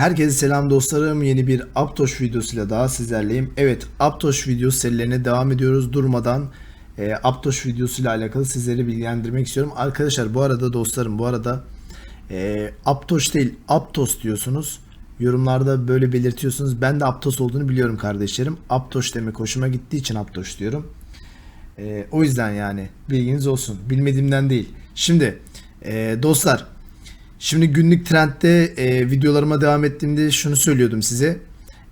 Herkese selam dostlarım. Yeni bir Aptoş videosuyla daha sizlerleyim. Evet, Aptoş video serilerine devam ediyoruz durmadan. E, Aptoş videosuyla alakalı sizleri bilgilendirmek istiyorum. Arkadaşlar bu arada dostlarım bu arada e, Aptoş değil Aptos diyorsunuz. Yorumlarda böyle belirtiyorsunuz. Ben de Aptos olduğunu biliyorum kardeşlerim. Aptoş demek hoşuma gittiği için Aptoş diyorum. E, o yüzden yani bilginiz olsun. Bilmediğimden değil. Şimdi e, dostlar Şimdi günlük trendde e, videolarıma devam ettiğimde şunu söylüyordum size.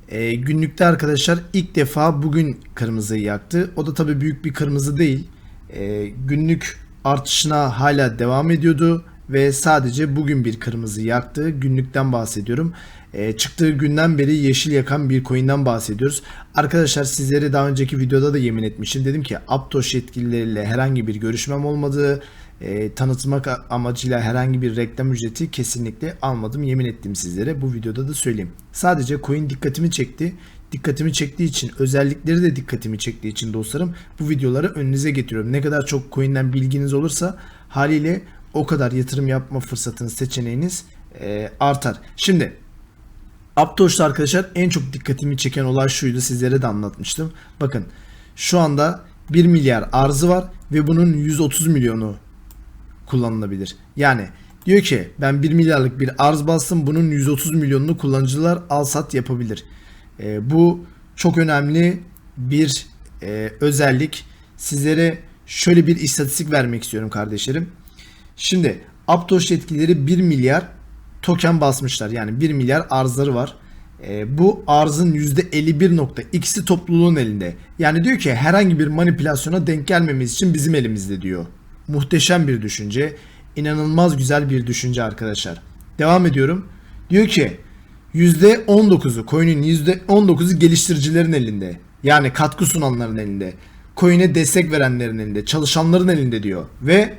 E, günlükte arkadaşlar ilk defa bugün kırmızıyı yaktı. O da tabii büyük bir kırmızı değil. E, günlük artışına hala devam ediyordu ve sadece bugün bir kırmızı yaktı. Günlükten bahsediyorum. E, çıktığı günden beri yeşil yakan bir coin'den bahsediyoruz. Arkadaşlar sizlere daha önceki videoda da yemin etmiştim. Dedim ki Aptos yetkilileriyle herhangi bir görüşmem olmadığı, e, tanıtmak amacıyla herhangi bir reklam ücreti kesinlikle almadım. Yemin ettim sizlere. Bu videoda da söyleyeyim. Sadece coin dikkatimi çekti. Dikkatimi çektiği için, özellikleri de dikkatimi çektiği için dostlarım bu videoları önünüze getiriyorum. Ne kadar çok coin'den bilginiz olursa haliyle o kadar yatırım yapma fırsatınız, seçeneğiniz e, artar. Şimdi Aptoş'ta arkadaşlar en çok dikkatimi çeken olay şuydu. Sizlere de anlatmıştım. Bakın şu anda 1 milyar arzı var ve bunun 130 milyonu kullanılabilir. Yani diyor ki ben 1 milyarlık bir arz bastım bunun 130 milyonunu kullanıcılar al sat yapabilir. E, bu çok önemli bir e, özellik. Sizlere şöyle bir istatistik vermek istiyorum kardeşlerim. Şimdi Aptos yetkilileri 1 milyar token basmışlar. Yani 1 milyar arzları var. E, bu arzın %51.x'i topluluğun elinde. Yani diyor ki herhangi bir manipülasyona denk gelmemiz için bizim elimizde diyor. Muhteşem bir düşünce. İnanılmaz güzel bir düşünce arkadaşlar. Devam ediyorum. Diyor ki %19'u coin'in %19'u geliştiricilerin elinde. Yani katkı sunanların elinde. Coin'e destek verenlerin elinde. Çalışanların elinde diyor. Ve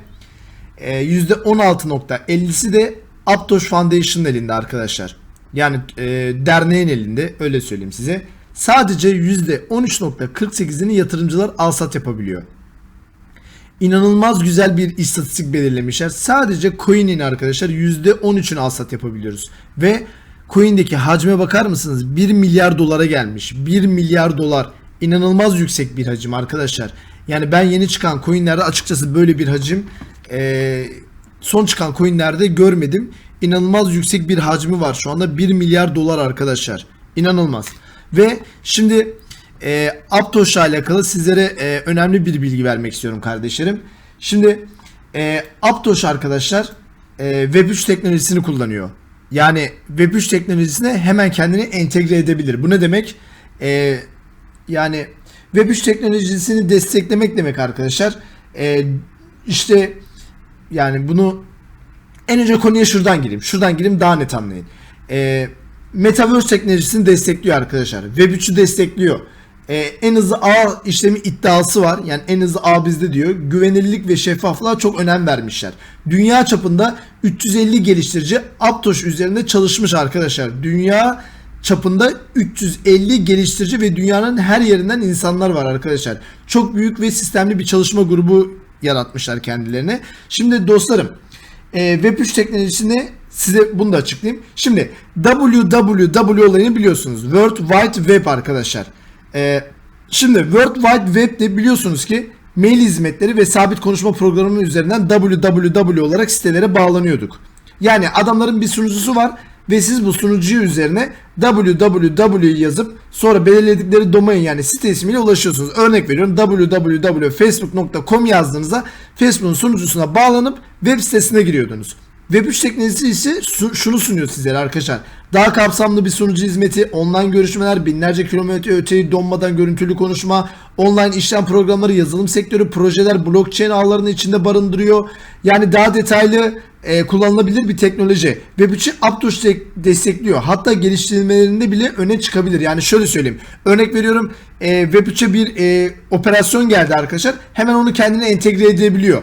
e, %16.50'si de Aptos Foundation'ın elinde arkadaşlar. Yani e, derneğin elinde öyle söyleyeyim size. Sadece %13.48'ini yatırımcılar alsat yapabiliyor. İnanılmaz güzel bir istatistik belirlemişler. Sadece coin'in arkadaşlar %13'ünü alsat yapabiliyoruz. Ve coin'deki hacme bakar mısınız? 1 milyar dolara gelmiş. 1 milyar dolar. İnanılmaz yüksek bir hacim arkadaşlar. Yani ben yeni çıkan coin'lerde açıkçası böyle bir hacim e, son çıkan coin'lerde görmedim. İnanılmaz yüksek bir hacmi var şu anda 1 milyar dolar arkadaşlar. İnanılmaz. Ve şimdi e, Aptos ile alakalı sizlere e, önemli bir bilgi vermek istiyorum kardeşlerim. Şimdi e, Aptos arkadaşlar e, Web3 teknolojisini kullanıyor. Yani Web3 teknolojisine hemen kendini entegre edebilir. Bu ne demek? E, yani Web3 teknolojisini desteklemek demek arkadaşlar. E, işte yani bunu en önce konuya şuradan gireyim. Şuradan gireyim daha net anlayın. E, Metaverse teknolojisini destekliyor arkadaşlar. Web3'ü destekliyor. Ee, en hızlı ağ işlemi iddiası var. Yani en hızlı ağ bizde diyor. Güvenilirlik ve şeffaflığa çok önem vermişler. Dünya çapında 350 geliştirici Aptos üzerinde çalışmış arkadaşlar. Dünya çapında 350 geliştirici ve dünyanın her yerinden insanlar var arkadaşlar. Çok büyük ve sistemli bir çalışma grubu yaratmışlar kendilerine. Şimdi dostlarım e, Web3 teknolojisini size bunu da açıklayayım. Şimdi www olayını biliyorsunuz. World Wide Web arkadaşlar. Ee, şimdi World Wide Web'de biliyorsunuz ki mail hizmetleri ve sabit konuşma programı üzerinden www olarak sitelere bağlanıyorduk. Yani adamların bir sunucusu var ve siz bu sunucuyu üzerine www yazıp sonra belirledikleri domain yani site ismiyle ulaşıyorsunuz. Örnek veriyorum www.facebook.com yazdığınızda Facebook'un sunucusuna bağlanıp web sitesine giriyordunuz. Web3 teknolojisi ise şunu sunuyor sizlere arkadaşlar. Daha kapsamlı bir sunucu hizmeti, online görüşmeler, binlerce kilometre öteyi donmadan görüntülü konuşma, online işlem programları, yazılım sektörü, projeler, blockchain ağlarını içinde barındırıyor. Yani daha detaylı e, kullanılabilir bir teknoloji. Web3'ü Aptos destekliyor. Hatta geliştirmelerinde bile öne çıkabilir. Yani şöyle söyleyeyim. Örnek veriyorum e, Web3'e bir e, operasyon geldi arkadaşlar. Hemen onu kendine entegre edebiliyor.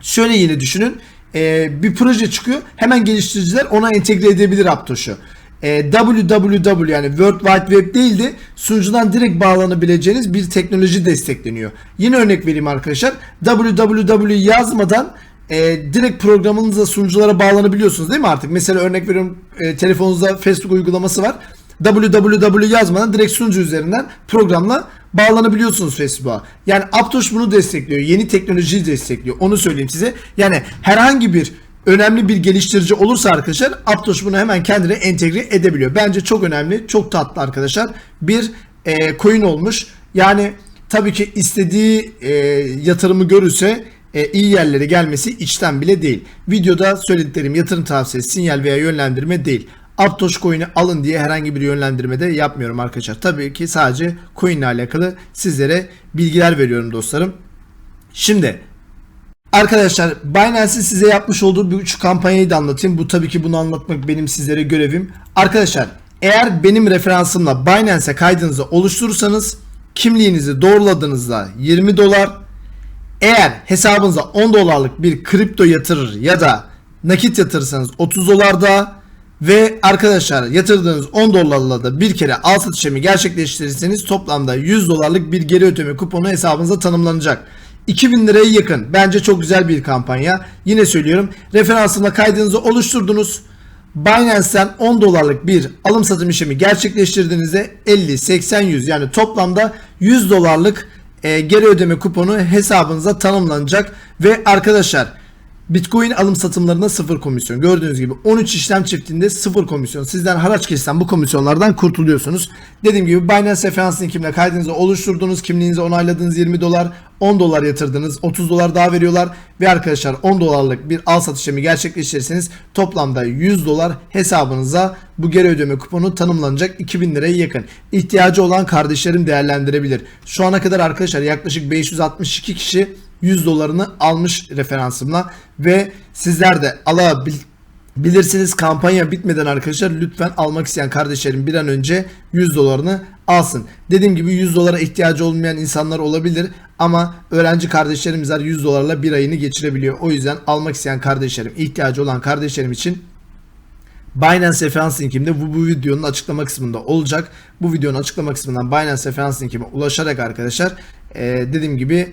Şöyle yine düşünün e, bir proje çıkıyor. Hemen geliştiriciler ona entegre edebilir Aptoş'u. E, www yani World Wide Web değil de sunucudan direkt bağlanabileceğiniz bir teknoloji destekleniyor. Yine örnek vereyim arkadaşlar. www yazmadan e, direkt programınıza sunuculara bağlanabiliyorsunuz değil mi artık? Mesela örnek veriyorum e, telefonunuzda Facebook uygulaması var. www yazmadan direkt sunucu üzerinden programla bağlanabiliyorsunuz Facebook'a. Yani Aptoş bunu destekliyor. Yeni teknolojiyi destekliyor. Onu söyleyeyim size. Yani herhangi bir önemli bir geliştirici olursa arkadaşlar Aptoş bunu hemen kendine entegre edebiliyor. Bence çok önemli, çok tatlı arkadaşlar. Bir e, coin olmuş. Yani tabii ki istediği e, yatırımı görürse e, iyi yerlere gelmesi içten bile değil. Videoda söylediklerim yatırım tavsiyesi, sinyal veya yönlendirme değil. Aptoş coin'i alın diye herhangi bir yönlendirme de yapmıyorum arkadaşlar. Tabii ki sadece coin ile alakalı sizlere bilgiler veriyorum dostlarım. Şimdi Arkadaşlar Binance'in size yapmış olduğu bir üç kampanyayı da anlatayım. Bu tabii ki bunu anlatmak benim sizlere görevim. Arkadaşlar eğer benim referansımla Binance'e kaydınızı oluşturursanız kimliğinizi doğruladığınızda 20 dolar eğer hesabınıza 10 dolarlık bir kripto yatırır ya da nakit yatırırsanız 30 dolar daha ve arkadaşlar yatırdığınız 10 dolarla da bir kere al satış işlemi gerçekleştirirseniz toplamda 100 dolarlık bir geri ödeme kuponu hesabınıza tanımlanacak. 2000 liraya yakın. Bence çok güzel bir kampanya. Yine söylüyorum. Referansımla kaydınızı oluşturdunuz. Binance'ten 10 dolarlık bir alım satım işlemi gerçekleştirdiğinizde 50, 80, 100 yani toplamda 100 dolarlık e, geri ödeme kuponu hesabınıza tanımlanacak. Ve arkadaşlar Bitcoin alım satımlarında sıfır komisyon. Gördüğünüz gibi 13 işlem çiftinde sıfır komisyon. Sizden haraç kesilen bu komisyonlardan kurtuluyorsunuz. Dediğim gibi Binance referans linkimle kaydınızı oluşturdunuz. Kimliğinizi onayladığınız 20 dolar 10 dolar yatırdınız. 30 dolar daha veriyorlar. Ve arkadaşlar 10 dolarlık bir al satış işlemi gerçekleştirirseniz toplamda 100 dolar hesabınıza bu geri ödeme kuponu tanımlanacak 2000 liraya yakın. İhtiyacı olan kardeşlerim değerlendirebilir. Şu ana kadar arkadaşlar yaklaşık 562 kişi 100 dolarını almış referansımla ve sizler de alabilirsiniz kampanya bitmeden arkadaşlar lütfen almak isteyen kardeşlerim bir an önce 100 dolarını alsın. Dediğim gibi 100 dolara ihtiyacı olmayan insanlar olabilir ama öğrenci kardeşlerimiz var 100 dolarla bir ayını geçirebiliyor. O yüzden almak isteyen kardeşlerim, ihtiyacı olan kardeşlerim için Binance referans linkimde bu, bu videonun açıklama kısmında olacak. Bu videonun açıklama kısmından Binance referans linkime ulaşarak arkadaşlar e, dediğim gibi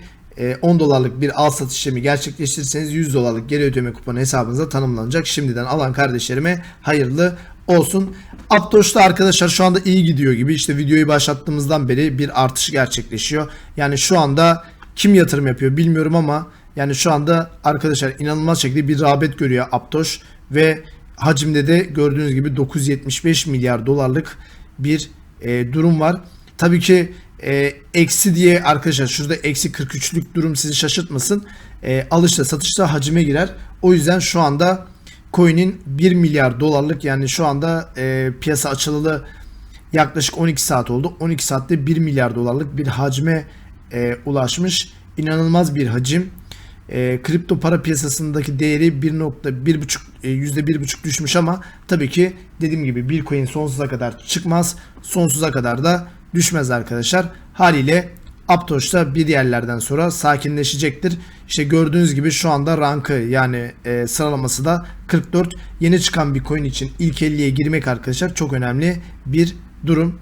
10 e, dolarlık bir al satış işlemi gerçekleştirirseniz 100 dolarlık geri ödeme kuponu hesabınıza tanımlanacak. Şimdiden alan kardeşlerime hayırlı olsun. Aptoş'ta arkadaşlar şu anda iyi gidiyor gibi. İşte videoyu başlattığımızdan beri bir artış gerçekleşiyor. Yani şu anda kim yatırım yapıyor bilmiyorum ama yani şu anda arkadaşlar inanılmaz şekilde bir rağbet görüyor Aptoş ve hacimde de gördüğünüz gibi 975 milyar dolarlık bir e, durum var. Tabii ki e, eksi diye arkadaşlar şurada eksi 43'lük durum sizi şaşırtmasın. E, alışta satışta hacime girer. O yüzden şu anda coin'in 1 milyar dolarlık yani şu anda e, piyasa açılalı yaklaşık 12 saat oldu. 12 saatte 1 milyar dolarlık bir hacme e, ulaşmış. İnanılmaz bir hacim. E, kripto para piyasasındaki değeri 1.1.5 e, %1.5 düşmüş ama tabii ki dediğim gibi bir coin sonsuza kadar çıkmaz. Sonsuza kadar da düşmez arkadaşlar. Haliyle Aptoş bir yerlerden sonra sakinleşecektir. İşte gördüğünüz gibi şu anda rankı yani e, sıralaması da 44. Yeni çıkan bir coin için ilk 50'ye girmek arkadaşlar çok önemli bir durum.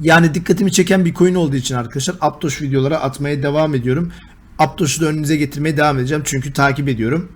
Yani dikkatimi çeken bir coin olduğu için arkadaşlar Aptoş videolara atmaya devam ediyorum. Aptoş'u da önünüze getirmeye devam edeceğim çünkü takip ediyorum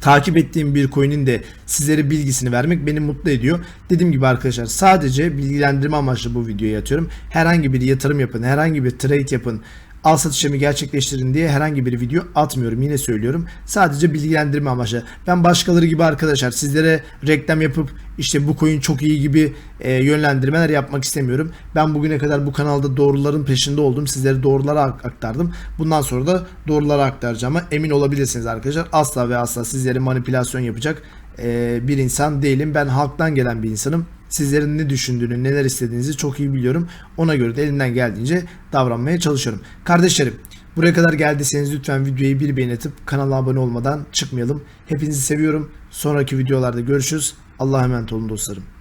takip ettiğim bir coin'in de sizlere bilgisini vermek beni mutlu ediyor. Dediğim gibi arkadaşlar sadece bilgilendirme amaçlı bu videoyu atıyorum. Herhangi bir yatırım yapın, herhangi bir trade yapın, al satış işlemi gerçekleştirin diye herhangi bir video atmıyorum. Yine söylüyorum. Sadece bilgilendirme amaçlı. Ben başkaları gibi arkadaşlar sizlere reklam yapıp işte bu coin çok iyi gibi e, yönlendirmeler yapmak istemiyorum. Ben bugüne kadar bu kanalda doğruların peşinde oldum. Sizlere doğruları aktardım. Bundan sonra da doğruları aktaracağıma emin olabilirsiniz arkadaşlar. Asla ve asla sizlere manipülasyon yapacak e, bir insan değilim. Ben halktan gelen bir insanım. Sizlerin ne düşündüğünü, neler istediğinizi çok iyi biliyorum. Ona göre de elimden geldiğince davranmaya çalışıyorum. Kardeşlerim, buraya kadar geldiyseniz lütfen videoyu bir beğeni atıp kanala abone olmadan çıkmayalım. Hepinizi seviyorum. Sonraki videolarda görüşürüz. Allah'a emanet olun dostlarım.